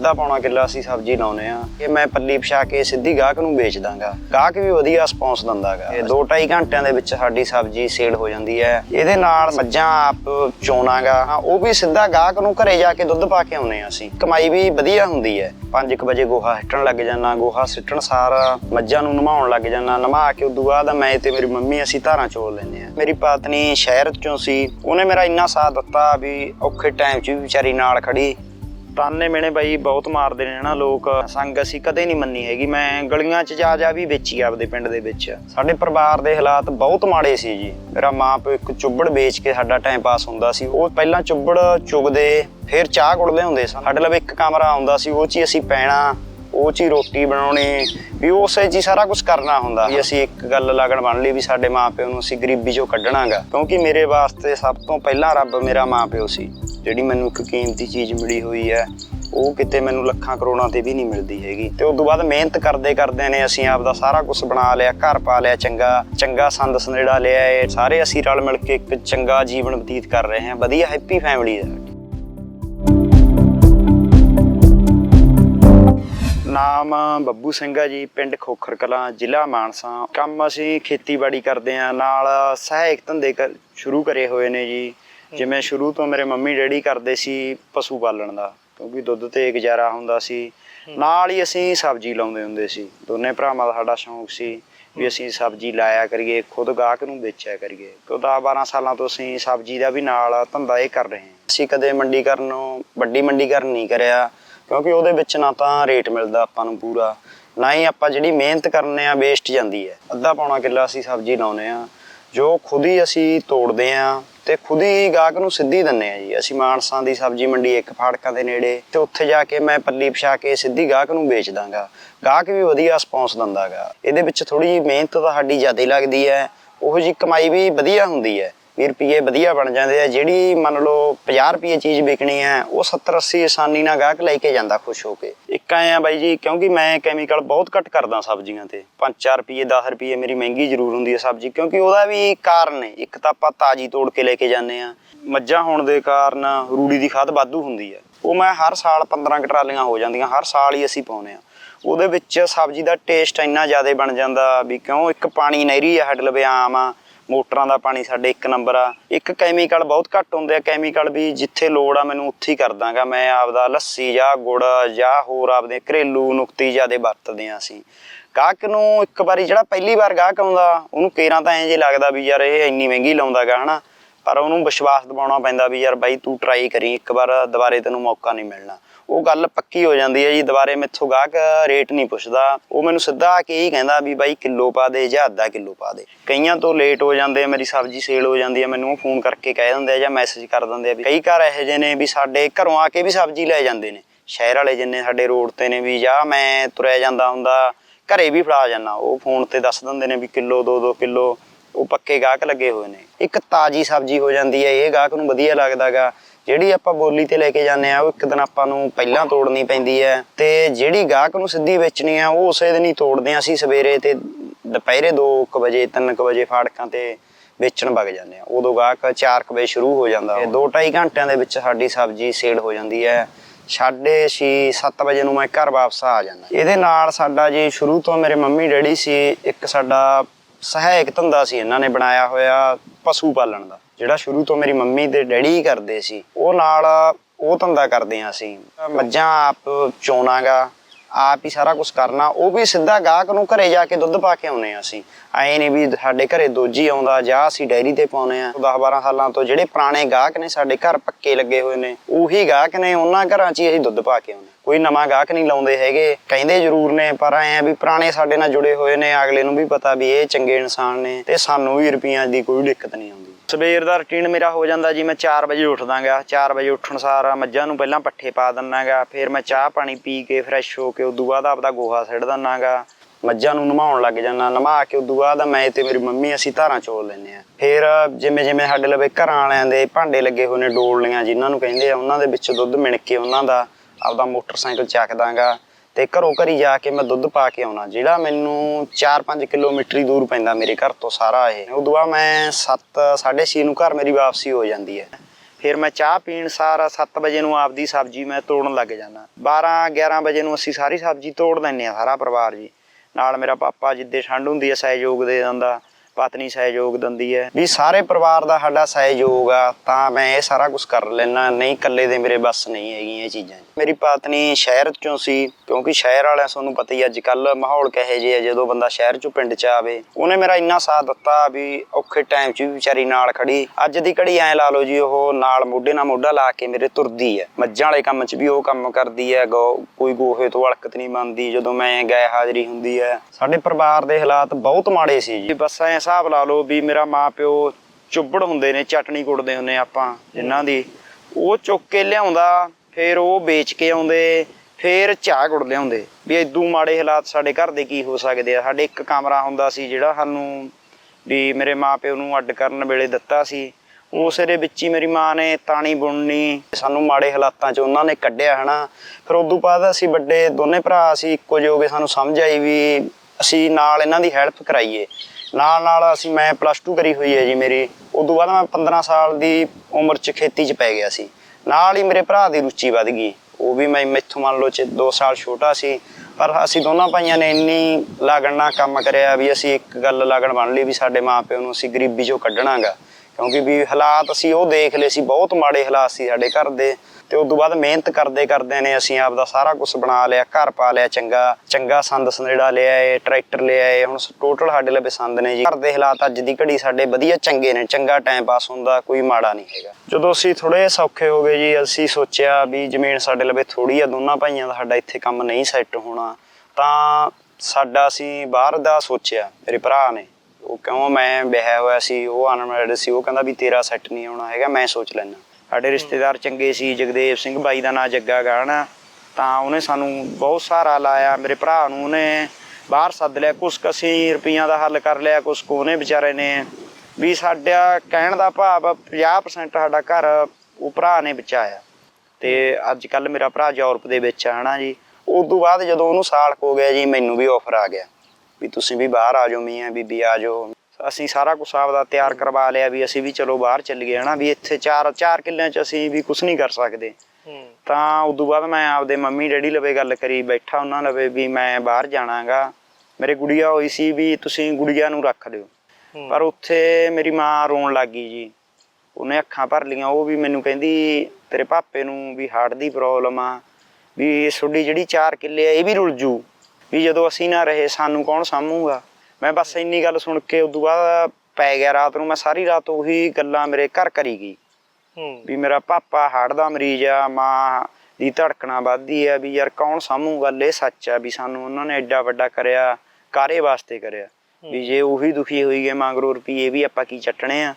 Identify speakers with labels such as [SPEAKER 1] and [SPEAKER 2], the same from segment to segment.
[SPEAKER 1] ਅੱਧਾ ਪੌਣਾ ਕਿੱਲਾ ਅਸੀਂ ਸਬਜ਼ੀ ਲਾਉਨੇ ਆ ਕਿ ਮੈਂ ਪੱਲੀ ਪਛਾ ਕੇ ਸਿੱਧੀ ਗਾਹਕ ਨੂੰ ਵੇਚ ਦਾਂਗਾ। ਗਾਹਕ ਵੀ ਵਧੀਆ ਰਿਸਪੌਂਸ ਦਿੰਦਾਗਾ। ਇਹ 2.5 ਘੰਟਿਆਂ ਦੇ ਵਿੱਚ ਸਾਡੀ ਸਬਜ਼ੀ ਸੇਲ ਹੋ ਜਾਂਦੀ ਹੈ। ਇਹਦੇ ਨਾਲ ਮੱਝਾਂ ਆਪ ਚੋਣਾਗਾ। ਉਹ ਵੀ ਸਿੱਧਾ ਗਾਹਕ ਨੂੰ ਘਰੇ ਜਾ ਕੇ ਦੁੱਧ ਪਾ ਕੇ ਆਉਨੇ ਆ ਅਸੀਂ। ਕਮਾਈ ਵੀ ਵਧੀਆ ਹੁੰਦੀ ਹੈ। 5 ਵਜੇ ਗੋਹਾ ਸਿੱਟਣ ਲੱਗ ਜਾਣਾ ਗੋਹਾ ਸਿੱਟਣ ਸਾਰ ਮੱਝਾਂ ਨੂੰ ਨਮਾਉਣ ਲੱਗ ਜਾਣਾ ਨਮਾ ਕੇ ਉਦੋਂ ਬਾਅਦ ਮੈਂ ਤੇ ਮੇਰੀ ਮੰਮੀ ਅਸੀਂ ਧਾਰਾਂ ਚੋਲ ਲੈਂਦੇ ਆ ਮੇਰੀ ਪਤਨੀ ਸ਼ਹਿਰ ਚੋਂ ਸੀ। ਉਹਨੇ ਮੇਰਾ ਇੰਨਾ ਸਾਥ ਦਿੱਤਾ ਵੀ ਔਖੇ ਟਾਈਮ 'ਚ ਵੀ ਵਿਚਾਰੀ ਨਾਲ ਖੜੀ। ਤਾਨੇ ਮੇਣੇ ਬਾਈ ਬਹੁਤ ਮਾਰਦੇ ਨੇ ਨਾ ਲੋਕ। ਸੰਗ ਅਸੀਂ ਕਦੇ ਨਹੀਂ ਮੰਨੀ ਹੈਗੀ। ਮੈਂ ਗਲੀਆਂ 'ਚ ਜਾ ਜਾ ਵੀ ਵੇਚੀ ਆਪਦੇ ਪਿੰਡ ਦੇ ਵਿੱਚ। ਸਾਡੇ ਪਰਿਵਾਰ ਦੇ ਹਾਲਾਤ ਬਹੁਤ ਮਾੜੇ ਸੀ ਜੀ। ਮੇਰਾ ਮਾਂ ਪਿਓ ਇੱਕ ਚੁੱਬੜ ਵੇਚ ਕੇ ਸਾਡਾ ਟਾਈਮ ਪਾਸ ਹੁੰਦਾ ਸੀ। ਉਹ ਪਹਿਲਾਂ ਚੁੱਬੜ ਚੁਗਦੇ, ਫਿਰ ਚਾਹ ਕੁੜਦੇ ਹੁੰਦੇ ਸਨ। ਸਾਡੇ ਲਵੇ ਇੱਕ ਕਮਰਾ ਆਉਂਦਾ ਸੀ, ਉਹ 'ਚ ਹੀ ਅਸੀਂ ਪੈਣਾ, ਉਹ 'ਚ ਹੀ ਰੋਟੀ ਬਣਾਉਣੀ, ਵੀ ਉਸੇ 'ਚ ਹੀ ਸਾਰਾ ਕੁਝ ਕਰਨਾ ਹੁੰਦਾ। ਵੀ ਅਸੀਂ ਇੱਕ ਗੱਲ ਲਗਣ ਬਣ ਲਈ ਵੀ ਸਾਡੇ ਮਾਪਿਓ ਨੂੰ ਅਸੀਂ ਗਰੀਬੀ 'ਚੋਂ ਕੱਢਣਾਗਾ। ਕਿਉਂਕਿ ਮੇਰੇ ਵਾਸਤੇ ਸਭ ਤੋਂ ਪਹਿਲਾਂ ਰੱਬ ਮੇਰਾ ਮਾਪਿਓ ਸੀ। ਜਿਹੜੀ ਮੈਨੂੰ ਇੱਕ ਕੀਮਤੀ ਚੀਜ਼ ਮਿਲੀ ਹੋਈ ਹੈ, ਉਹ ਕਿਤੇ ਮੈਨੂੰ ਲੱਖਾਂ ਕਰੋੜਾਂ ਤੇ ਵੀ ਨਹੀਂ ਮਿਲਦੀ ਹੈਗੀ। ਤੇ ਉਸ ਤੋਂ ਬਾਅਦ ਮਿਹਨਤ ਕਰਦੇ ਕਰਦੇ ਨੇ, ਅਸੀਂ ਆਪ ਦਾ ਸਾਰਾ ਕੁਝ ਬਣਾ ਲਿਆ, ਘਰ ਪਾ ਲਿਆ, ਚੰਗਾ ਚੰਗਾ ਸੰਦ ਸੰਦੇੜਾ ਲਿਆ ਏ, ਸਾਰੇ ਅਸੀਂ ਰਲ ਮਿਲ ਕੇ ਇੱਕ ਚੰਗਾ ਜੀਵਨ ਬਤੀਤ ਕਰ ਰਹੇ ਹਾਂ, ਵਧੀਆ ਹੈਪੀ ਫੈਮਿਲੀ ਹੈ ਨਾਮ ਬੱਬੂ ਸਿੰਘ ਆ ਜੀ, ਪਿੰਡ ਖੋਖਰ ਕਲਾਂ, ਜ਼ਿਲ੍ਹਾ ਮਾਨਸਾ। ਕੰਮ ਅਸੀਂ ਖੇਤੀਬਾੜੀ ਕਰਦੇ ਆ ਨਾਲ ਸਹਾਇਕ ਧੰਦੇ ਕਰ- ਸ਼ੁਰੂ ਕਰੇ ਹੋਏ ਨੇ ਜੀ। ਜਿਵੇਂ ਸ਼ੁਰੂ ਤੋਂ ਮੇਰੇ ਮੰਮੀ ਡੈਡੀ ਕਰਦੇ ਸੀ ਪਸ਼ੂ ਪਾਲਣ ਦਾ ਕਿਉਂਕਿ ਦੁੱਧ ਤੇ ਗੁਜ਼ਾਰਾ ਹੁੰਦਾ ਸੀ। ਨਾਲ ਹੀ ਅਸੀਂ ਸਬਜ਼ੀ ਲਾਉਂਦੇ ਹੁੰਦੇ ਸੀ। ਦੋਨੇ ਭਰਾਵਾਂ ਦਾ ਸਾਡਾ ਸ਼ੌਂਕ ਸੀ ਵੀ ਅਸੀਂ ਸਬਜ਼ੀ ਲਾਇਆ ਕਰੀਏ ਖੁਦ ਗਾਹਕ ਨੂੰ ਵੇਚਿਆ ਕਰੀਏ। ਕਿਉਂ 10 12 ਸਾਲਾਂ ਤੋਂ ਅਸੀਂ ਸਬਜ਼ੀ ਦਾ ਵੀ ਨਾਲ ਧੰਦਾ ਇਹ ਕਰ ਰਹੇ ਹਾਂ। ਅਸੀਂ ਕਦੇ ਮੰਡੀਕਰਨ ਨੂੰ ਵੱਡੀ ਮੰਡੀਕਰਨ ਨਹੀਂ ਕਰਿਆ ਕਿਉਂਕਿ ਉਹਦੇ ਵਿੱਚ ਨਾ ਤਾਂ ਰੇਟ ਮਿਲਦਾ ਆਪਾਂ ਨੂੰ ਪੂਰਾ। ਨਾ ਹੀ ਆਪਾਂ ਜਿਹੜੀ ਮਿਹਨਤ ਕਰਨੇ ਆ ਵੇਸਟ ਜਾਂਦੀ ਹੈ। ਅੱਧਾ ਪੌਣਾ ਕਿੱਲਾ ਅਸੀਂ ਸਬਜ਼ੀ ਲਾਉਨੇ ਆ ਜੋ ਖੁਦ ਹੀ ਅਸੀਂ ਤੋੜਦੇ ਆ ਤੇ ਖੁਦ ਹੀ ਗਾਹਕ ਨੂੰ ਸਿੱਧੀ ਦਿੰਨੇ ਆ ਜੀ। ਅਸੀਂ ਮਾਨਸਾਂ ਦੀ ਸਬਜ਼ੀ ਮੰਡੀ ਇੱਕ ਫਾੜਕਾਂ ਦੇ ਨੇੜੇ ਤੇ ਉੱਥੇ ਜਾ ਕੇ ਮੈਂ ਪੱਲੀ ਪਛਾ ਕੇ ਸਿੱਧੀ ਗਾਹਕ ਨੂੰ ਵੇਚ ਦਾਂਗਾ। ਗਾਹਕ ਵੀ ਵਧੀਆ ਰਿਸਪੌਂਸ ਦਿੰਦਾਗਾ। ਇਹਦੇ ਵਿੱਚ ਥੋੜੀ ਜਿਹੀ ਮਿਹਨਤ ਤਾਂ ਸਾਡੀ ਜ਼ਿਆਦਾ ਲੱਗਦੀ ਹੈ। ਉਹੋ ਜੀ ਕਮਾਈ ਵੀ ਵਧੀਆ ਹੁੰਦੀ ਹੈ। 20 ਰੁਪਏ ਵਧੀਆ ਬਣ ਜਾਂਦੇ ਆ, ਜਿਹੜੀ ਮੰਨ ਲਓ 50 ਰੁਪਏ ਚੀਜ਼ ਵਿਕਣੀ ਹੈ, ਉਹ 70 80 ਆਸਾਨੀ ਨਾਲ ਗਾਹਕ ਲੈ ਕੇ ਜਾਂਦਾ ਖੁਸ਼ ਹੋ ਕੇ। ਇੱਕ ਆਏ ਆ ਬਾਈ ਜੀ, ਕਿਉਂਕਿ ਮੈਂ ਕੈਮੀਕਲ ਬਹੁਤ ਘੱਟ ਕਰਦਾ ਸਬਜ਼ੀਆਂ ਤੇ। 5-4 ਰੁਪਏ 10 ਰੁਪਏ ਮੇਰੀ ਮਹਿੰਗੀ ਜ਼ਰੂਰ ਹੁੰਦੀ ਹੈ ਸਬਜ਼ੀ, ਕਿਉਂਕਿ ਉਹਦਾ ਵੀ ਕਾਰਨ ਨੇ ਇੱਕ ਤਾਂ ਆਪਾਂ ਤਾਜੀ ਤੋੜ ਕੇ ਲੈ ਕੇ ਜਾਂਦੇ ਆ ਮੱਝਾਂ ਹੋਣ ਦੇ ਕਾਰਨ ਰੂੜੀ ਦੀ ਖਾਦ ਵਾਧੂ ਹੁੰਦੀ ਹੈ। ਉਹ ਮੈਂ ਹਰ ਸਾਲ 15 ਕੁ ਟਰਾਲੀਆਂ ਹੋ ਜਾਂਦੀਆਂ, ਹਰ ਸਾਲ ਹੀ ਅਸੀਂ ਪਾਉਨੇ ਆ ਉਹਦੇ ਵਿੱਚ ਸਬਜ਼ੀ ਦਾ ਟੇਸਟ ਇੰਨਾ ਜ਼ਿਆਦਾ ਬਣ ਜਾਂਦਾ ਵੀ ਕਿਉਂ ਇੱਕ ਪਾਣੀ ਨਹਿਰੀ ਆ ਹੱਡ ਲਵੇ ਆਮ ਆ। ਮੋਟਰਾਂ ਦਾ ਪਾਣੀ ਸਾਡੇ ਇੱਕ ਨੰਬਰ ਆ। ਇੱਕ ਕੈਮੀਕਲ ਬਹੁਤ ਘੱਟ ਹੁੰਦੇ ਆ। ਕੈਮੀਕਲ ਵੀ ਜਿੱਥੇ ਲੋੜ ਆ ਮੈਨੂੰ ਉੱਥੇ ਹੀ ਕਰ ਦਾਂਗਾ। ਮੈਂ ਆਪਦਾ ਲੱਸੀ ਜਾਂ ਗੁੜ ਜਾਂ ਹੋਰ ਆਪਦੇ ਘਰੇਲੂ ਨੁਕਤੀ ਜਿਆਦੇ ਵਰਤਦੇ ਆ ਅਸੀਂ। ਗਾਹਕ ਨੂੰ ਇੱਕ ਵਾਰੀ ਜਿਹੜਾ ਪਹਿਲੀ ਵਾਰ ਗਾਹਕ ਆਉਂਦਾ, ਉਹਨੂੰ ਕੇਰਾਂ ਤਾਂ ਐਂ ਜੇ ਲੱਗਦਾ ਵੀ ਯਾਰ ਇਹ ਇੰਨੀ ਮਹਿੰਗੀ ਲਾਉਂਦਾਗਾ, ਹਨਾ? ਪਰ ਉਹਨੂੰ ਵਿਸ਼ਵਾਸ ਦਿਵਾਉਣਾ ਪੈਂਦਾ ਵੀ ਯਾਰ ਬਾਈ ਤੂੰ ਟਰਾਈ ਕਰੀ। ਇੱਕ ਵਾਰ ਦੁਬਾਰੇ ਤੈਨੂੰ ਮੌਕਾ ਨਹੀਂ ਮਿਲਣਾ। ਉਹ ਗੱਲ ਪੱਕੀ ਹੋ ਜਾਂਦੀ ਹੈ ਜੀ, ਦੁਬਾਰੇ ਮੈਥੋਂ ਗਾਹਕ ਰੇਟ ਨਹੀਂ ਪੁੱਛਦਾ। ਉਹ ਮੈਨੂੰ ਸਿੱਧਾ ਆ ਕੇ ਹੀ ਕਹਿੰਦਾ ਵੀ ਬਾਈ ਕਿਲੋ ਪਾ ਦੇ ਜਾਂ ਅੱਧਾ ਕਿਲੋ ਪਾ ਦੇ। ਕਈਆਂ ਤੋਂ ਲੇਟ ਹੋ ਜਾਂਦੇ ਆ, ਮੇਰੀ ਸਬਜ਼ੀ ਸੇਲ ਹੋ ਜਾਂਦੀ ਹੈ ਮੈਨੂੰ ਉਹ ਫੋਨ ਕਰਕੇ ਕਹਿ ਦਿੰਦੇ ਆ ਜਾਂ ਮੈਸੇਜ ਕਰ ਦਿੰਦੇ ਆ ਵੀ ਕਈ ਘਰ ਇਹੋ ਜਿਹੇ ਨੇ ਵੀ ਸਾਡੇ ਘਰੋਂ ਆ ਕੇ ਵੀ ਸਬਜ਼ੀ ਲੈ ਜਾਂਦੇ ਨੇ। ਸ਼ਹਿਰ ਵਾਲੇ ਜਿੰਨੇ ਸਾਡੇ ਰੋਡ ਤੇ ਨੇ ਵੀ ਜਾਂ ਮੈਂ ਤੁਰਿਆ ਜਾਂਦਾ ਹੁੰਦਾ, ਘਰੇ ਵੀ ਫੜਾ ਜਾਂਦਾ। ਉਹ ਫੋਨ ਤੇ ਦੱਸ ਦਿੰਦੇ ਨੇ ਵੀ ਕਿਲੋ 2-2 ਕਿਲੋ। ਉਹ ਪੱਕੇ ਗਾਹਕ ਲੱਗੇ ਹੋਏ ਨੇ। ਇੱਕ ਤਾਜੀ ਸਬਜ਼ੀ ਹੋ ਜਾਂਦੀ ਹੈ, ਇਹ ਗਾਹਕ ਨੂੰ ਵਧੀਆ ਲੱਗਦਾਗਾ। ਜਿਹੜੀ ਆਪਾਂ ਬੋਲੀ ਤੇ ਲੈ ਕੇ ਜਾਂਦੇ ਆ, ਉਹ ਇੱਕ ਦਿਨ ਆਪਾਂ ਨੂੰ ਪਹਿਲਾਂ ਤੋੜਨੀ ਪੈਂਦੀ ਹੈ ਤੇ ਜਿਹੜੀ ਗਾਹਕ ਨੂੰ ਸਿੱਧੀ ਵੇਚਣੀ ਆ, ਉਹ ਉਸੇ ਦਿਨ ਹੀ ਤੋੜਦੇ ਆ। ਅਸੀਂ ਸਵੇਰੇ ਤੇ ਦੁਪਹਿਰੇ 2:00 ਵਜੇ 3:00 ਵਜੇ ਫਾੜਕਾਂ ਤੇ ਵੇਚਣ ਵਗ ਜਾਂਦੇ ਆ। ਉਦੋਂ ਗਾਹਕ 4:00 ਵਜੇ ਸ਼ੁਰੂ ਹੋ ਜਾਂਦਾ। ਇਹ 2-2.5 ਘੰਟਿਆਂ ਦੇ ਵਿੱਚ ਸਾਡੀ ਸਬਜ਼ੀ ਸੇਲ ਹੋ ਜਾਂਦੀ ਹੈ। ਸਾਢੇ 6-7 ਵਜੇ ਨੂੰ ਮੈਂ ਘਰ ਵਾਪਸ ਆ ਜਾਂਦਾ। ਇਹਦੇ ਨਾਲ ਸਾਡਾ ਜੀ ਸ਼ੁਰੂ ਤੋਂ ਮੇਰੇ ਮੰਮੀ ਡੈਡੀ ਸੀ, ਇੱਕ ਸਾਡਾ ਸਹਾਇਕ ਧੰਦਾ ਸੀ। ਇਹਨਾਂ ਨੇ ਬਣਾਇਆ ਹੋਇਆ ਪਸ਼ੂ ਪਾਲਣ ਦਾ। ਜਿਹੜਾ ਸ਼ੁਰੂ ਤੋਂ ਮੇਰੀ ਮੰਮੀ ਤੇ ਡੈਡੀ ਕਰਦੇ ਸੀ, ਉਹ ਨਾਲ ਉਹ ਧੰਦਾ ਕਰਦੇ ਆ ਅਸੀਂ। ਮੱਝਾਂ ਆਪ ਚੋਣਾਗਾ, ਆਪ ਹੀ ਸਾਰਾ ਕੁਝ ਕਰਨਾ, ਉਹ ਵੀ ਸਿੱਧਾ ਗਾਹਕ ਨੂੰ ਘਰੇ ਜਾ ਕੇ ਦੁੱਧ ਪਾ ਕੇ ਆਉਨੇ ਆ ਅਸੀਂ। ਐ ਨਹੀਂ ਵੀ ਸਾਡੇ ਘਰੇ ਦੋਜੀ ਆਉਂਦਾ, ਜਾਂ ਅਸੀਂ ਡੈਰੀ ਤੇ ਪਾਉਨੇ ਆ 10 12 ਸਾਲਾਂ ਤੋਂ ਜਿਹੜੇ ਪੁਰਾਣੇ ਗਾਹਕ ਨੇ ਸਾਡੇ ਘਰ ਪੱਕੇ ਲੱਗੇ ਹੋਏ ਨੇ, ਉਹੀ ਗਾਹਕ ਨੇ, ਉਹਨਾਂ ਘਰਾਂ 'ਚ ਹੀ ਅਸੀਂ ਦੁੱਧ ਪਾ ਕੇ ਆਉਨੇ ਕੋਈ ਨਵਾਂ ਗਾਹਕ ਨਹੀਂ ਲਾਉਂਦੇ ਹੈਗੇ, ਕਹਿੰਦੇ ਜ਼ਰੂਰ ਨੇ, ਪਰ ਐ ਆ ਵੀ ਪੁਰਾਣੇ ਸਾਡੇ ਨਾਲ ਜੁੜੇ ਹੋਏ ਨੇ, ਅਗਲੇ ਨੂੰ ਵੀ ਪਤਾ ਵੀ ਇਹ ਚੰਗੇ ਇਨਸਾਨ ਨੇ, ਤੇ ਸਾਨੂੰ ਵੀ ਰੁਪਈਆਂ ਦੀ ਕੋਈ ਦਿੱਕਤ ਨਹੀਂ ਆਉਂਦੀ। ਸਵੇਰ ਦਾ ਰੁਟੀਨ ਮੇਰਾ ਹੋ ਜਾਂਦਾ ਜੀ, ਮੈਂ 4 ਵਜੇ ਉੱਠਦਾਗਾ 4 ਵਜੇ ਉੱਠਣ ਸਾਰ ਮੱਝਾਂ ਨੂੰ ਪਹਿਲਾਂ ਪੱਠੇ ਪਾ ਦਿੰਨਾਗਾ, ਫਿਰ ਮੈਂ ਚਾਹ ਪਾਣੀ ਪੀ ਕੇ ਫਰੈਸ਼ ਹੋ ਕੇ ਉਦੋਂ ਬਾਅਦ ਆਪਦਾ ਗੋਹਾ ਸਿੱਟ ਦਿੰਨਾਗਾ, ਮੱਝਾਂ ਨੂੰ ਨਮਾਉਣ ਲੱਗ ਜਾਂਦਾ, ਨਮਾ ਕੇ ਉਦੋਂ ਬਾਅਦ ਮੈਂ ਤੇ ਮੇਰੀ ਮੰਮੀ ਅਸੀਂ ਧਾਰਾਂ ਚੋਲ ਲੈਂਦੇ ਆ ਫਿਰ ਜਿਵੇਂ ਜਿਵੇਂ ਸਾਡੇ ਲਵੇ ਘਰਾਂ ਵਾਲਿਆਂ ਦੇ ਭਾਂਡੇ ਲੱਗੇ ਹੋਏ ਨੇ ਡੋਲਣੀਆਂ ਜਿਨ੍ਹਾਂ ਨੂੰ ਕਹਿੰਦੇ ਆ, ਉਹਨਾਂ ਦੇ ਵਿੱਚ ਦੁੱਧ ਮਿਣ ਕੇ ਉਹਨਾਂ ਦਾ ਆਪਦਾ ਮੋਟਰਸਾਈਕਲ ਚੱਕ ਦਾਂਗਾ। ਤੇ ਘਰੋਂ ਘਰੀ ਜਾ ਕੇ ਮੈਂ ਦੁੱਧ ਪਾ ਕੇ ਆਉਣਾ। ਜਿਹੜਾ ਮੈਨੂੰ 4-5 ਕਿਲੋਮੀਟਰ ਹੀ ਦੂਰ ਪੈਂਦਾ ਮੇਰੇ ਘਰ ਤੋਂ ਸਾਰਾ ਇਹ। ਉਦੋਂ ਬਾਅਦ ਮੈਂ 7 6:30 ਨੂੰ ਘਰ ਮੇਰੀ ਵਾਪਸੀ ਹੋ ਜਾਂਦੀ ਹੈ। ਫਿਰ ਮੈਂ ਚਾਹ ਪੀਣ ਸਾਰ 7 ਵਜੇ ਨੂੰ ਆਪਦੀ ਸਬਜ਼ੀ ਮੈਂ ਤੋੜਨ ਲੱਗ ਜਾਂਦਾ। 12 11 ਵਜੇ ਨੂੰ ਅਸੀਂ ਸਾਰੀ ਸਬਜ਼ੀ ਤੋੜ ਲੈਂਦੇ ਆ ਸਾਰਾ ਪਰਿਵਾਰ ਜੀ। ਨਾਲ ਮੇਰਾ ਪਾਪਾ ਜਿੱਦੇ ਠੰਡ ਹੁੰਦੀ ਹੈ, ਸਹਿਯੋਗ ਦੇ ਦਿੰਦਾ। ਪਤਨੀ ਸਹਿਯੋਗ ਦਿੰਦੀ ਹੈ। ਵੀ ਸਾਰੇ ਪਰਿਵਾਰ ਦਾ ਸਾਡਾ ਸਹਿਯੋਗ ਆ, ਤਾਂ ਮੈਂ ਇਹ ਸਾਰਾ ਕੁਝ ਕਰ ਲੈਣਾ ਨਹੀਂ ਇਕੱਲੇ ਦੇ ਮੇਰੇ ਬਸ ਨਹੀਂ ਹੈਗੀ ਇਹ ਚੀਜ਼ਾਂ ਮੇਰੀ ਪਤਨੀ ਸ਼ਹਿਰ ਚੋਂ ਸੀ, ਕਿਉਂਕਿ ਸ਼ਹਿਰ ਵਾਲਿਆਂ ਤੁਹਾਨੂੰ ਪਤਾ ਹੀ ਅੱਜ ਕੱਲ ਮਾਹੌਲ ਕਹੇ ਜੇ ਆ ਜਦੋਂ ਬੰਦਾ ਸ਼ਹਿਰ ਚੋਂ ਪਿੰਡ ਚ ਆਵੇ, ਉਹਨੇ ਮੇਰਾ ਇੰਨਾ ਸਾਥ ਦਿੱਤਾ ਵੀ ਔਖੇ ਟਾਈਮ 'ਚ ਵੀ ਵਿਚਾਰੀ ਨਾਲ ਖੜੀ। ਅੱਜ ਦੀ ਘੜੀ ਐ ਲਾ ਲਓ ਜੀ, ਉਹ ਨਾਲ ਮੋਢੇ ਨਾਲ ਮੋਢਾ ਲਾ ਕੇ ਮੇਰੇ ਤੁਰਦੀ ਹੈ। ਮੱਝਾਂ ਵਾਲੇ ਕੰਮ 'ਚ ਵੀ ਉਹ ਕੰਮ ਕਰਦੀ ਹੈ, ਗੋ- ਕੋਈ ਗੋਹੇ ਤੋਂ ਅਲਕਤ ਨਹੀਂ ਮੰਨਦੀ, ਜਦੋਂ ਮੈਂ ਗਏ ਹਾਜ਼ਰੀ ਹੁੰਦੀ ਹੈ। ਸਾਡੇ ਪਰਿਵਾਰ ਦੇ ਹਾਲਾਤ ਬਹੁਤ ਮਾੜੇ ਸੀ ਜੀ। ਬਸ ਐ ਹਿਸਾਬ ਲਾ ਲਓ ਵੀ ਮੇਰਾ ਮਾਪਿਓ ਚੁੱਬੜ ਹੁੰਦੇ ਨੇ ਚਟਣੀ ਕੁੱਟਦੇ ਹੁੰਨੇ ਆਪਾਂ ਜਿਨ੍ਹਾਂ ਦੀ। ਉਹ ਚੁੱਕ ਕੇ ਲਿਆਉਂਦਾ, ਫਿਰ ਉਹ ਵੇਚ ਕੇ ਆਉਂਦੇ, ਫਿਰ ਚਾਹ ਗੁੜ ਲਿਆਉਂਦੇ ਵੀ ਇਦੋਂ ਮਾੜੇ ਹਾਲਾਤ ਸਾਡੇ ਘਰ ਦੇ ਕੀ ਹੋ ਸਕਦੇ ਆ? ਸਾਡੇ ਇੱਕ ਕਮਰਾ ਹੁੰਦਾ ਸੀ ਜਿਹੜਾ ਸਾਨੂੰ ਵੀ ਮੇਰੇ ਮਾਪਿਓ ਨੂੰ ਅੱਡ ਕਰਨ ਵੇਲੇ ਦਿੱਤਾ ਸੀ। ਉਸੇ ਦੇ ਵਿੱਚ ਹੀ ਮੇਰੀ ਮਾਂ ਨੇ ਤਾਣੀ ਬੁਣਨੀ, ਸਾਨੂੰ ਮਾੜੇ ਹਾਲਾਤਾਂ 'ਚ ਉਹਨਾਂ ਨੇ ਕੱਢਿਆ, ਹਨਾ। ਫਿਰ ਉਦੋਂ ਬਾਅਦ ਅਸੀਂ ਵੱਡੇ ਦੋਨੇ ਭਰਾ ਅਸੀਂ ਇੱਕੋ ਜਿਹੇ ਹੋ ਗਏ ਸਾਨੂੰ ਸਮਝ ਆਈ ਵੀ ਅਸੀਂ ਨਾਲ ਇਹਨਾਂ ਦੀ ਹੈਲਪ ਕਰਾਈਏ। ਨਾਲ ਨਾਲ ਅਸੀਂ ਮੈਂ ਪਲੱਸ 2 ਕਰੀ ਹੋਈ ਹੈ ਜੀ ਮੇਰੀ। ਉਦੋਂ ਬਾਅਦ ਮੈਂ 15 ਸਾਲ ਦੀ ਉਮਰ 'ਚ ਖੇਤੀ 'ਚ ਪੈ ਗਿਆ ਸੀ। ਨਾਲ ਹੀ ਮੇਰੇ ਭਰਾ ਦੀ ਰੁਚੀ ਵੱਧ ਗਈ। ਉਹ ਵੀ ਮੈਂ ਮੈਥੋਂ ਮੰਨ ਲਓ ਚ 2 ਸਾਲ ਛੋਟਾ ਸੀ। ਪਰ ਅਸੀਂ ਦੋਨਾਂ ਭਾਈਆਂ ਨੇ ਇੰਨੀ ਲਾਗਣ ਨਾਲ ਕੰਮ ਕਰਿਆ ਵੀ ਅਸੀਂ ਇੱਕ ਗੱਲ ਲਾਗਣ ਬਣ ਲਈ ਵੀ ਸਾਡੇ ਮਾਪਿਆਂ ਨੂੰ ਅਸੀਂ ਗਰੀਬੀ 'ਚੋਂ ਕੱਢਣਾਗਾ। ਕਿਉਂਕਿ ਵੀ ਹਾਲਾਤ ਅਸੀਂ ਉਹ ਦੇਖ ਲਏ ਸੀ, ਬਹੁਤ ਮਾੜੇ ਹਾਲਾਤ ਸੀ ਸਾਡੇ ਘਰ ਦੇ ਤੇ ਉਸ ਤੋਂ ਬਾਅਦ ਮਿਹਨਤ ਕਰਦੇ ਕਰਦੇ ਨੇ ਅਸੀਂ ਆਪਦਾ ਸਾਰਾ ਕੁਝ ਬਣਾ ਲਿਆ, ਘਰ ਪਾ ਲਿਆ ਚੰਗਾ ਚੰਗਾ ਸੰਦ ਸੰਦੇੜਾ ਲਿਆ ਏ, ਟਰੈਕਟਰ ਲਿਆ ਏ, ਹੁਣ ਟੋਟਲ ਸਾਡੇ ਲਈ ਸੰਦ ਨੇ ਜੀ। ਘਰ ਦੇ ਹਾਲਾਤ ਅੱਜ ਦੀ ਘੜੀ ਸਾਡੇ ਵਧੀਆ ਚੰਗੇ ਨੇ, ਚੰਗਾ ਟਾਈਮ ਪਾਸ ਹੁੰਦਾ, ਕੋਈ ਮਾੜਾ ਨਹੀਂ ਹੈਗਾ। ਜਦੋਂ ਅਸੀਂ ਥੋੜੇ ਸੌਖੇ ਹੋ ਗਏ ਜੀ, ਅਸੀਂ ਸੋਚਿਆ ਵੀ ਜ਼ਮੀਨ ਸਾਡੇ ਲਵੇ ਥੋੜੀ ਆ, ਦੋਨਾਂ ਭਾਈਆਂ ਦਾ ਸਾਡਾ ਇੱਥੇ ਕੰਮ ਨਹੀਂ ਸੈੱਟ ਹੋਣਾ, ਤਾਂ ਸਾਡਾ ਅਸੀਂ ਬਾਹਰ ਦਾ ਸੋਚਿਆ, ਮੇਰੇ ਭਰਾ ਨੇ। ਉਹ ਕਿਉਂ ਮੈਂ ਵਿਆਹਿਆ ਹੋਇਆ ਸੀ ਉਹ ਅਨਮੈਰਿਡ ਸੀ ਉਹ ਕਹਿੰਦਾ ਵੀ ਤੇਰਾ ਸੈੱਟ ਨਹੀਂ ਆਉਣਾ ਹੈਗਾ ਮੈਂ ਸੋਚ ਲੈਣਾ ਸਾਡੇ ਰਿਸ਼ਤੇਦਾਰ ਚੰਗੇ ਸੀ ਜਗਦੇਵ ਸਿੰਘ ਬਾਈ ਦਾ ਨਾਂ ਜੱਗਾ ਗਾਣਾ ਤਾਂ ਉਹਨੇ ਸਾਨੂੰ ਬਹੁਤ ਸਹਾਰਾ ਲਾਇਆ ਮੇਰੇ ਭਰਾ ਨੂੰ ਉਹਨੇ ਬਾਹਰ ਸੱਦ ਲਿਆ ਕੁਛ ਕੁ ਅਸੀਂ ਰੁਪਈਆਂ ਦਾ ਹੱਲ ਕਰ ਲਿਆ ਕੁਛ ਕੁ ਉਹਨੇ ਵਿਚਾਰੇ ਨੇ ਵੀ ਸਾਡਾ ਕਹਿਣ ਦਾ ਭਾਵ 50% ਸਾਡਾ ਘਰ ਉਹ ਭਰਾ ਨੇ ਬਚਾਇਆ। ਤੇ ਅੱਜ ਕੱਲ ਮੇਰਾ ਭਰਾ ਯੂਰਪ ਦੇ ਵਿੱਚ ਆ ਹਨਾ ਜੀ। ਉਸ ਤੋਂ ਬਾਅਦ ਜਦੋਂ ਉਹਨੂੰ ਸਾਲ ਕੁ ਹੋ ਗਿਆ ਜੀ ਮੈਨੂੰ ਵੀ ਆਫਰ ਆ ਗਿਆ। ਵੀ ਤੁਸੀਂ ਵੀ ਬਾਹਰ ਆ ਜਾਓ ਮੀਆਂ ਬੀਬੀ ਆ ਜਾਓ। ਅਸੀਂ ਸਾਰਾ ਕੁਝ ਆਪਦਾ ਤਿਆਰ ਕਰਵਾ ਲਿਆ ਵੀ ਅਸੀਂ ਵੀ ਚਲੋ ਬਾਹਰ ਚੱਲੀਏ ਹਨਾ? ਵੀ ਇੱਥੇ ਚਾਰ ਚਾਰ ਕਿੱਲਿਆਂ 'ਚ ਅਸੀਂ ਵੀ ਕੁਝ ਨਹੀਂ ਕਰ ਸਕਦੇ। ਤਾਂ ਉਦੋਂ ਬਾਅਦ ਮੈਂ ਆਪਦੇ ਮੰਮੀ ਡੈਡੀ ਲਵੇ ਗੱਲ ਕਰੀ ਬੈਠਾ ਉਹਨਾਂ ਲਵੇ ਵੀ ਮੈਂ ਬਾਹਰ ਜਾਣਾਗਾ। ਮੇਰੇ ਗੁੜੀਆ ਹੋਈ ਸੀ ਵੀ ਤੁਸੀਂ ਗੁੜੀਆ ਨੂੰ ਰੱਖ ਦਿਓ। ਪਰ ਉੱਥੇ ਮੇਰੀ ਮਾਂ ਰੋਣ ਲੱਗ ਗਈ ਜੀ। ਉਹਨੇ ਅੱਖਾਂ ਭਰ ਲੀਆਂ। ਉਹ ਵੀ ਮੈਨੂੰ ਕਹਿੰਦੀ ਤੇਰੇ ਪਾਪੇ ਨੂੰ ਵੀ ਹਾਰਟ ਦੀ ਪ੍ਰੋਬਲਮ ਆ ਵੀ ਤੁਹਾਡੀ ਜਿਹੜੀ 4 ਕਿੱਲੇ ਆ ਇਹ ਵੀ ਰੁਲ ਜੂ। ਵੀ ਜਦੋਂ ਅਸੀਂ ਨਾ ਰਹੇ ਸਾਨੂੰ ਕੌਣ ਸਾਂਭੂਗਾ? ਮੈਂ ਬਸ ਇੰਨੀ ਗੱਲ ਸੁਣ ਕੇ ਉਦੋਂ ਬਾਅਦ ਪੈ ਗਿਆ ਰਾਤ ਨੂੰ ਮੈਂ ਸਾਰੀ ਰਾਤ ਉਹੀ ਗੱਲਾਂ ਮੇਰੇ ਘਰ ਕਰੀ ਗਈ। ਵੀ ਮੇਰਾ ਪਾਪਾ ਹਾਰਟ ਦਾ ਮਰੀਜ਼ ਆ ਮਾਂ ਦੀ ਧੜਕਣਾ ਵੱਧਦੀ ਆ ਵੀ ਯਾਰ ਕੌਣ ਸਾਂਭੂ ਗੱਲ ਇਹ ਸੱਚ ਆ ਵੀ ਸਾਨੂੰ ਉਹਨਾਂ ਨੇ ਐਡਾ ਵੱਡਾ ਕਰਿਆ ਕਾਰੇ ਵਾਸਤੇ ਕਰਿਆ? ਵੀ ਜੇ ਉਹੀ ਦੁਖੀ ਹੋਈ ਗਏ ਮੰਗਰੋ ਰੁਪਈਏ ਵੀ ਆਪਾਂ ਕੀ ਚੱਟਣੇ ਆ?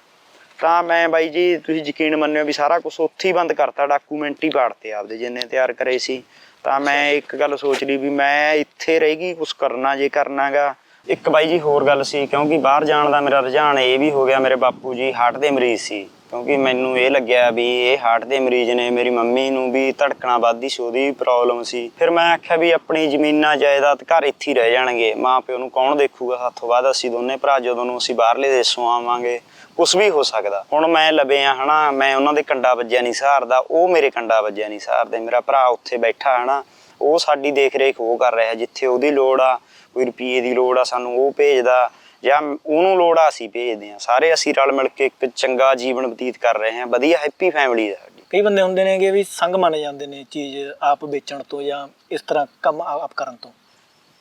[SPEAKER 1] ਤਾਂ ਮੈਂ ਬਾਈ ਜੀ ਤੁਸੀਂ ਯਕੀਨ ਮੰਨਿਓ ਵੀ ਸਾਰਾ ਕੁਝ ਉੱਥੇ ਹੀ ਬੰਦ ਕਰਤਾ ਡਾਕੂਮੈਂਟ ਹੀ ਪਾੜਤੇ ਆਪਦੇ ਜਿੰਨੇ ਤਿਆਰ ਕਰੇ ਸੀ। ਤਾਂ ਮੈਂ ਇੱਕ ਗੱਲ ਸੋਚ ਲਈ ਵੀ ਮੈਂ ਇੱਥੇ ਰਹੇਗੀ ਕੁਝ ਕਰਨਾ ਜੇ ਕਰਨਾਗਾ। ਇੱਕ ਬਾਈ ਜੀ ਹੋਰ ਗੱਲ ਸੀ ਕਿਉਂਕਿ ਬਾਹਰ ਜਾਣ ਦਾ ਮੇਰਾ ਰੁਝਾਨ ਇਹ ਵੀ ਹੋ ਗਿਆ ਮੇਰੇ ਬਾਪੂ ਜੀ ਹਾਰਟ ਦੇ ਮਰੀਜ਼ ਸੀ। ਕਿਉਂਕਿ ਮੈਨੂੰ ਇਹ ਲੱਗਿਆ ਵੀ ਇਹ ਹਾਰਟ ਦੇ ਮਰੀਜ਼ ਨੇ ਮੇਰੀ ਮੰਮੀ ਨੂੰ ਵੀ ਧੜਕਣਾ ਵੱਧਦੀ ਸੀ ਉਹਦੀ ਪ੍ਰੋਬਲਮ ਸੀ। ਫਿਰ ਮੈਂ ਆਖਿਆ ਵੀ ਆਪਣੀ ਜ਼ਮੀਨਾਂ ਜਾਇਦਾਦ ਘਰ ਇੱਥੇ ਹੀ ਰਹਿ ਜਾਣਗੇ। ਮਾਂ ਪਿਓ ਨੂੰ ਕੌਣ ਦੇਖੂਗਾ? ਸਾਥੋਂ ਬਾਅਦ ਅਸੀਂ ਦੋਨੇ ਭਰਾ ਜਦੋਂ ਨੂੰ ਅਸੀਂ ਬਾਹਰਲੇ ਦੇਸ਼ੋਂ ਆਵਾਂਗੇ ਕੁਝ ਵੀ ਹੋ ਸਕਦਾ। ਹੁਣ ਮੈਂ ਲੱਭੇ ਆ ਹਨਾ, ਮੈਂ ਉਹਨਾਂ ਦੇ ਕੰਡਾ ਵੱਜਿਆ ਨਹੀਂ ਸਹਾਰਦਾ, ਉਹ ਮੇਰੇ ਕੰਡਾ ਵੱਜਿਆ ਨਹੀਂ ਸਹਾਰਦੇ, ਮੇਰਾ ਭਰਾ ਉੱਥੇ ਬੈਠਾ ਹਨਾ, ਉਹ ਸਾਡੀ ਦੇਖ ਰੇਖ ਉਹ ਕਰ ਰਿਹਾ, ਜਿੱਥੇ ਉਹਦੀ ਲੋੜ ਆ, ਕੋਈ ਰੁਪਈਏ ਦੀ ਲੋੜ ਆ, ਸਾਨੂੰ ਉਹ ਭੇਜਦਾ, ਜਾਂ ਉਹਨੂੰ ਲੋੜ ਆ, ਅਸੀਂ ਭੇਜਦੇ ਆ ਸਾਰੇ ਅਸੀਂ ਰਲ ਮਿਲ ਕੇ ਇੱਕ ਚੰਗਾ ਜੀਵਨ ਬਤੀਤ ਕਰ ਰਹੇ ਹਾਂ, ਵਧੀਆ ਹੈਪੀ ਫੈਮਿਲੀ ਹੈ ਸਾਡੀ।
[SPEAKER 2] ਕਈ ਬੰਦੇ ਹੁੰਦੇ ਨੇ ਕਿ ਵੀ ਸੰਗ ਮੰਨ ਜਾਂਦੇ ਨੇ ਚੀਜ਼ ਆਪ ਵੇਚਣ ਤੋਂ ਜਾਂ ਇਸ ਤਰ੍ਹਾਂ ਕੰਮ ਆਪ ਕਰਨ ਤੋਂ।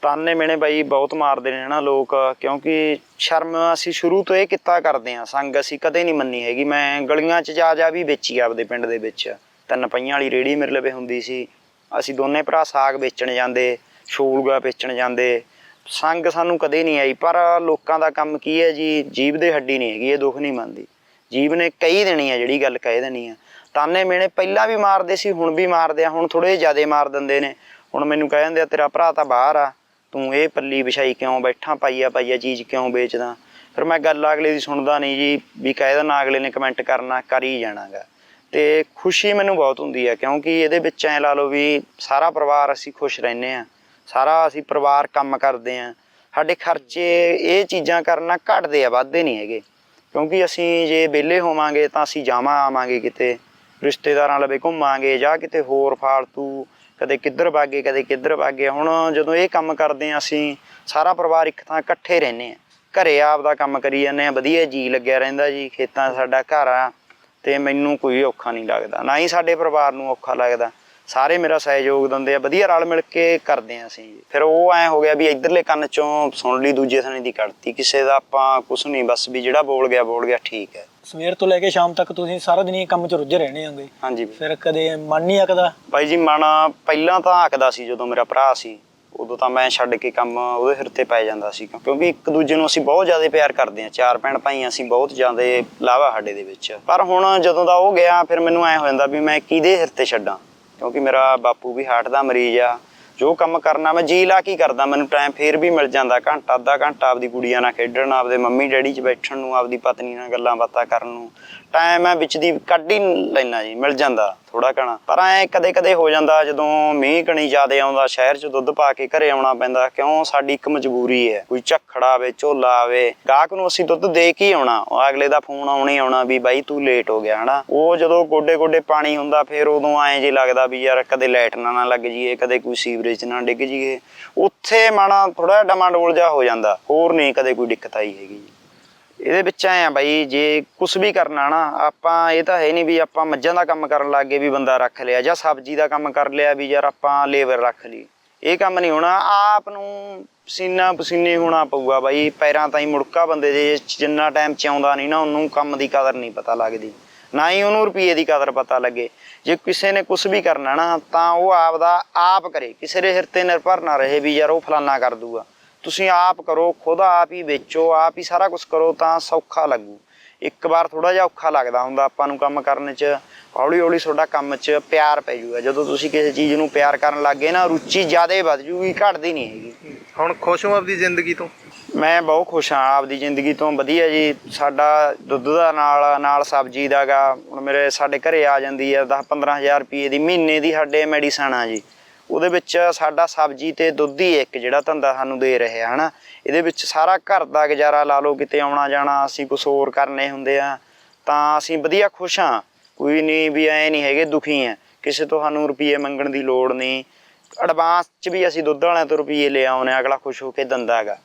[SPEAKER 1] ਤਾਨੇ ਮੇਣੇ ਬਾਈ ਬਹੁਤ ਮਾਰਦੇ ਨੇ ਨਾ ਲੋਕ, ਕਿਉਂਕਿ ਸ਼ਰਮ ਅਸੀਂ ਸ਼ੁਰੂ ਤੋਂ ਇਹ ਕਿੱਤਾ ਕਰਦੇ ਆ ਸੰਗ ਅਸੀਂ ਕਦੇ ਨਹੀਂ ਮੰਨੀ ਹੈਗੀ। ਮੈਂ ਗਲੀਆਂ 'ਚ ਜਾ ਜਾ ਵੀ ਵੇਚੀ ਆਪਦੇ ਪਿੰਡ ਦੇ ਵਿੱਚ। ਤਿੰਨ ਪਈਆਂ ਵਾਲੀ ਰੇੜੀ ਮੇਰੇ ਲਵੇ ਹੁੰਦੀ ਸੀ। ਅਸੀਂ ਦੋਨੇ ਭਰਾ ਸਾਗ ਵੇਚਣ ਜਾਂਦੇ ਛੋਲਗਾ ਵੇਚਣ ਜਾਂਦੇ। ਸੰਗ ਸਾਨੂੰ ਕਦੇ ਨਹੀਂ ਆਈ, ਪਰ ਲੋਕਾਂ ਦਾ ਕੰਮ ਕੀ ਹੈ ਜੀ? ਜੀਭ ਦੇ ਹੱਡੀ ਨਹੀਂ ਹੈਗੀ, ਇਹ ਦੁੱਖ ਨਹੀਂ ਮੰਨਦੀ। ਜੀਭ ਨੇ ਕਹੀ ਦੇਣੀ ਹੈ ਜਿਹੜੀ ਗੱਲ ਕਹਿ ਦੇਣੀ ਹੈ ਤਾਨੇ ਮੇਣੇ ਪਹਿਲਾਂ ਵੀ ਮਾਰਦੇ ਸੀ, ਹੁਣ ਵੀ ਮਾਰਦੇ ਆ, ਹੁਣ ਥੋੜੇ ਜ਼ਿਆਦਾ ਮਾਰ ਦਿੰਦੇ ਨੇ। ਹੁਣ ਮੈਨੂੰ ਕਹਿ ਦਿੰਦੇ ਆ, ਤੇਰਾ ਭਰਾ ਤਾਂ ਬਾਹਰ ਆ। ਤੂੰ ਇਹ ਪੱਲੀ ਵਿਛਾਈ ਕਿਉਂ ਬੈਠਾ, ਪਾਈਆ ਪਾਈਆ ਚੀਜ਼ ਕਿਉਂ ਵੇਚਦਾ? ਫਿਰ ਮੈਂ ਗੱਲ ਅਗਲੇ ਦੀ ਸੁਣਦਾ ਨਹੀਂ ਜੀ, ਵੀ ਕਹਿ ਦੇਣਾ ਅਗਲੇ ਨੇ ਕਮੈਂਟ ਕਰਨਾ, ਕਰ ਹੀ ਜਾਣਾਗਾ। ਤੇ ਖੁਸ਼ੀ ਮੈਨੂੰ ਬਹੁਤ ਹੁੰਦੀ ਹੈ ਕਿਉਂਕਿ ਇਹਦੇ ਵਿੱਚ ਐ ਲਾ ਲਓ ਵੀ ਸਾਰਾ ਪਰਿਵਾਰ ਅਸੀਂ ਖੁਸ਼ ਰਹਿੰਦੇ ਆ, ਸਾਰਾ ਅਸੀਂ ਪਰਿਵਾਰ ਕੰਮ ਕਰਦੇ ਆ। ਸਾਡੇ ਖਰਚੇ ਇਹ ਚੀਜ਼ਾਂ ਕਰਨਾ ਘਟਦੇ ਆ, ਵੱਧਦੇ ਨਹੀਂ ਹੈਗੇ। ਕਿਉਂਕਿ ਅਸੀਂ ਜੇ ਵਿਹਲੇ ਹੋਵਾਂਗੇ ਤਾਂ ਅਸੀਂ ਜਾਵਾਂ ਆਵਾਂਗੇ ਕਿਤੇ, ਰਿਸ਼ਤੇਦਾਰਾਂ ਲਵੇ ਘੁੰਮਾਂਗੇ ਜਾਂ ਕਿਤੇ ਹੋਰ ਫਾਲਤੂ ਕਦੇ ਕਿੱਧਰ ਵਾਗੇ ਕਦੇ ਕਿੱਧਰ ਵਾਗੇ ਹੁਣ ਜਦੋਂ ਇਹ ਕੰਮ ਕਰਦੇ ਆ ਅਸੀਂ, ਸਾਰਾ ਪਰਿਵਾਰ ਇੱਕ ਥਾਂ ਇਕੱਠੇ ਰਹਿੰਦੇ ਆ ਘਰੇ ਆਪਦਾ ਕੰਮ ਕਰੀ ਜਾਂਦੇ ਆ ਵਧੀਆ ਜੀ ਲੱਗਿਆ ਰਹਿੰਦਾ ਜੀ, ਖੇਤਾਂ ਸਾਡਾ ਘਰ ਆ, ਤੇ ਮੈਨੂੰ ਕੋਈ ਔਖਾ ਨਹੀਂ ਲੱਗਦਾ। ਨਾ ਹੀ ਸਾਡੇ ਪਰਿਵਾਰ ਨੂੰ ਔਖਾ ਲੱਗਦਾ। ਸਾਰੇ ਮੇਰਾ ਸਹਿਯੋਗ ਦਿੰਦੇ ਆ, ਵਧੀਆ ਰਲ ਮਿਲ ਕੇ ਕਰਦੇ ਆ ਅਸੀਂ। ਜੀ। ਫਿਰ ਉਹ ਐ ਹੋ ਗਿਆ ਵੀ ਇਧਰਲੇ ਕੰਨ ਚੋਂ ਸੁਣ ਲਈ, ਦੂਜੇ ਥਾਣੇ ਦੀ ਕੱਢਤੀ, ਕਿਸੇ ਦਾ ਆਪਾਂ ਕੁਝ ਨਹੀਂ, ਬਸ ਵੀ ਜਿਹੜਾ ਬੋਲ ਗਿਆ ਬੋਲ ਗਿਆ, ਠੀਕ ਹੈ।
[SPEAKER 2] ਸਵੇਰ ਤੋਂ ਲੈ ਕੇ ਸ਼ਾਮ ਤੱਕ ਤੁਸੀਂ ਸਾਰਾ ਦਿਨ ਇਹ ਕੰਮ 'ਚ ਰੁੱਝੇ ਰਹਿਣੇ ਹੋਗੇ।
[SPEAKER 1] ਹਾਂਜੀ। ਬਾਈ।
[SPEAKER 2] ਫਿਰ ਕਦੇ ਮਨ ਨਹੀਂ ਆਕਦਾ
[SPEAKER 1] ਬਾਈ ਜੀ ਮਨ ਪਹਿਲਾਂ ਤਾਂ ਆਕਦਾ ਸੀ ਜਦੋਂ ਮੇਰਾ ਭਰਾ ਸੀ। ਉਦੋਂ ਤਾਂ ਮੈਂ ਛੱਡ ਕੇ ਕੰਮ ਉਹਦੇ ਸਿਰ ਤੇ ਪੈ ਜਾਂਦਾ ਸੀ। ਕਿਉਂਕਿ ਇੱਕ ਦੂਜੇ ਨੂੰ ਅਸੀਂ ਬਹੁਤ ਜ਼ਿਆਦਾ ਪਿਆਰ ਕਰਦੇ ਹਾਂ। ਚਾਰ ਭੈਣ ਭਾਈ ਅਸੀਂ ਬਹੁਤ ਜ਼ਿਆਦਾ ਲਾਵਾ ਸਾਡੇ ਦੇ ਵਿੱਚ। ਪਰ ਹੁਣ ਜਦੋਂ ਦਾ ਉਹ ਗਿਆ ਫਿਰ ਮੈਨੂੰ ਐ ਹੋ ਜਾਂਦਾ ਵੀ ਮੈਂ ਕਿਹਦੇ ਸਿਰ ਤੇ ਛੱਡਾਂ? ਕਿਉਂਕਿ ਮੇਰਾ ਬਾਪੂ ਵੀ ਹਾਰਟ ਦਾ ਮਰੀਜ਼ ਆ। ਜੋ ਕੰਮ ਕਰਨਾ, ਮੈਂ ਜੀ ਲਾ ਕੀ ਕਰਦਾ? ਮੈਨੂੰ ਟਾਈਮ ਫੇਰ ਵੀ ਮਿਲ ਜਾਂਦਾ, ਘੰਟਾ, ਅੱਧਾ ਘੰਟਾ ਆਪਦੀ ਕੁੜੀਆਂ ਨਾਲ ਖੇਡਣ, ਆਪਦੇ ਮੰਮੀ ਡੈਡੀ 'ਚ ਬੈਠਣ ਨੂੰ, ਆਪਦੀ ਪਤਨੀ ਨਾਲ ਗੱਲਾਂ ਬਾਤਾਂ ਕਰਨ ਨੂੰ। ਟਾਈਮ ਮੈਂ ਵਿੱਚ ਦੀ ਕੱਢ ਹੀ ਲੈਣਾ ਜੀ, ਮਿਲ ਜਾਂਦਾ ਥੋੜਾ ਕਣਾ ਪਰ ਐ ਕਦੇ ਕਦੇ ਹੋ ਜਾਂਦਾ ਜਦੋਂ ਮੀਂਹ ਕਣੀ ਜ਼ਿਆਦੇ ਆਉਂਦਾ, ਸ਼ਹਿਰ 'ਚ ਦੁੱਧ ਪਾ ਕੇ ਘਰੇ ਆਉਣਾ ਪੈਂਦਾ, ਕਿਉਂ ਸਾਡੀ ਇੱਕ ਮਜਬੂਰੀ ਹੈ। ਕੋਈ ਝੱਖੜ ਆਵੇ, ਝੋਲਾ ਆਵੇ, ਗਾਹਕ ਨੂੰ ਅਸੀਂ ਦੁੱਧ ਦੇ ਕੇ ਆਉਣਾ। ਅਗਲੇ ਦਾ ਫੋਨ ਆਉਣੇ ਆਉਣਾ ਵੀ ਬਾਈ ਤੂੰ ਲੇਟ ਹੋ ਗਿਆ, ਹਨਾ। ਉਹ ਜਦੋਂ ਗੋਡੇ ਗੋਡੇ ਪਾਣੀ ਹੁੰਦਾ, ਫਿਰ ਉਦੋਂ ਐਂ ਜੇ ਲੱਗਦਾ ਵੀ ਯਾਰ ਕਦੇ ਲਾਈਟ ਨਾ ਨਾ ਲੱਗ ਜੀਏ ਕਦੇ ਕੋਈ ਸੀਵਰੇਜ ਨਾ ਡਿੱਗ ਜੀਏ ਉੱਥੇ ਮਾਣਾ ਥੋੜਾ ਡਮਾਡੋਲ ਜਾ ਹੋ ਜਾਂਦਾ। ਹੋਰ ਨਹੀਂ ਕਦੇ ਕੋਈ ਦਿੱਕਤ ਆਈ ਹੈਗੀ ਜੀ। ਇਹਦੇ ਵਿੱਚ ਐ ਆ ਬਾਈ, ਜੇ ਕੁਝ ਵੀ ਕਰਨਾ ਨਾ, ਆਪਾਂ ਇਹ ਤਾਂ ਹੈ ਨਹੀਂ ਵੀ ਆਪਾਂ ਮੱਝਾਂ ਦਾ ਕੰਮ ਕਰਨ ਲੱਗ ਗਏ ਵੀ ਬੰਦਾ ਰੱਖ ਲਿਆ ਜਾਂ ਸਬਜ਼ੀ ਦਾ ਕੰਮ ਕਰ ਲਿਆ ਵੀ ਯਾਰ ਆਪਾਂ ਲੇਬਰ ਰੱਖ ਲਈ। ਇਹ ਕੰਮ ਨਹੀਂ ਹੋਣਾ, ਆਪ ਨੂੰ ਪਸੀਨਾ ਪਸੀਨੇ ਹੋਣਾ ਪਊਗਾ ਬਾਈ, ਪੈਰਾਂ ਤਾਈਂ ਮੁੜਕਾ ਬੰਦੇ ਜੇ ਜਿੰਨਾ ਟਾਈਮ ਚ ਆਉਂਦਾ ਨਹੀਂ ਨਾ, ਉਹਨੂੰ ਕੰਮ ਦੀ ਕਦਰ ਨਹੀਂ ਪਤਾ ਲੱਗਦੀ। ਨਾ ਹੀ ਉਹਨੂੰ ਰੁਪਈਏ ਦੀ ਕਦਰ ਪਤਾ ਲੱਗੇ। ਜੇ ਕਿਸੇ ਨੇ ਕੁਝ ਵੀ ਕਰਨਾ ਨਾ, ਤਾਂ ਉਹ ਆਪ ਦਾ ਆਪ ਕਰੇ, ਕਿਸੇ ਦੇ ਸਿਰ ਤੇ ਨਿਰਭਰ ਨਾ ਰਹੇ ਵੀ ਯਾਰ ਉਹ ਫਲਾਨਾ ਕਰ ਦੂਗਾ। ਤੁਸੀਂ ਆਪ ਕਰੋ ਖੁਦ ਆਪ ਹੀ ਵੇਚੋ ਆਪ ਹੀ ਸਾਰਾ ਕੁਝ ਕਰੋ ਤਾਂ ਸੌਖਾ ਲੱਗੂ। ਇੱਕ ਵਾਰ ਥੋੜਾ ਜਿਹਾ ਔਖਾ ਲੱਗਦਾ ਹੁੰਦਾ ਆਪਾਂ ਨੂੰ ਕੰਮ ਕਰਨ 'ਚ। ਹੌਲੀ ਹੌਲੀ ਤੁਹਾਡਾ ਕੰਮ 'ਚ ਪਿਆਰ ਪੈ ਜਾਊਗਾ ਜਦੋਂ ਤੁਸੀਂ ਕਿਸੇ ਚੀਜ਼ ਨੂੰ ਪਿਆਰ ਕਰਨ ਲੱਗੇ ਨਾ ਰੁਚੀ ਜ਼ਿਆਦਾ ਵੱਧ ਜੂਗੀ ਘਟਦੀ ਨਹੀਂ ਹੈਗੀ।
[SPEAKER 3] ਹੁਣ ਖੁਸ਼ ਹੋ ਆਪਦੀ ਜ਼ਿੰਦਗੀ ਤੋਂ?
[SPEAKER 1] ਮੈਂ ਬਹੁਤ ਖੁਸ਼ ਹਾਂ ਆਪਦੀ ਜ਼ਿੰਦਗੀ ਤੋਂ। ਵਧੀਆ ਜੀ ਸਾਡਾ ਦੁੱਧ ਦਾ ਨਾਲ ਨਾਲ ਸਬਜ਼ੀ ਦਾਗਾ ਹੁਣ ਮੇਰੇ ਸਾਡੇ ਘਰੇ ਆ ਜਾਂਦੀ ਹੈ 10 15000 ਰੁਪਏ ਦੀ ਮਹੀਨੇ ਦੀ ਸਾਡੇ ਮੈਡੀਸਨ ਆ ਜੀ। ਉਹਦੇ ਵਿੱਚ ਸਾਡਾ ਸਬਜ਼ੀ ਤੇ ਦੁੱਧ ਹੀ ਇੱਕ ਜਿਹੜਾ ਧੰਦਾ ਸਾਨੂੰ ਦੇ ਰਿਹਾ ਹਨਾ? ਇਹਦੇ ਵਿੱਚ ਸਾਰਾ ਘਰ ਦਾ ਗੁਜ਼ਾਰਾ ਲਾ ਲਓ, ਕਿਤੇ ਆਉਣਾ ਜਾਣਾ, ਅਸੀਂ ਕੁਝ ਹੋਰ ਕਰਨੇ ਹੁੰਦੇ ਆ, ਤਾਂ ਅਸੀਂ ਵਧੀਆ ਖੁਸ਼ ਹਾਂ। ਕੋਈ ਨਹੀਂ ਵੀ ਐ ਨਹੀਂ ਹੈਗੇ ਦੁਖੀ ਆ। ਕਿਸੇ ਤੋਂ ਸਾਨੂੰ ਰੁਪਏ ਮੰਗਣ ਦੀ ਲੋੜ ਨਹੀਂ। ਐਡਵਾਂਸ ਚ ਵੀ ਅਸੀਂ ਦੁੱਧ ਵਾਲਿਆਂ ਤੋਂ ਰੁਪਏ ਲੈ ਆਉਨੇ ਅਗਲਾ ਖੁਸ਼ ਹੋ ਕੇ ਦਿੰਦਾ ਹੈਗਾ।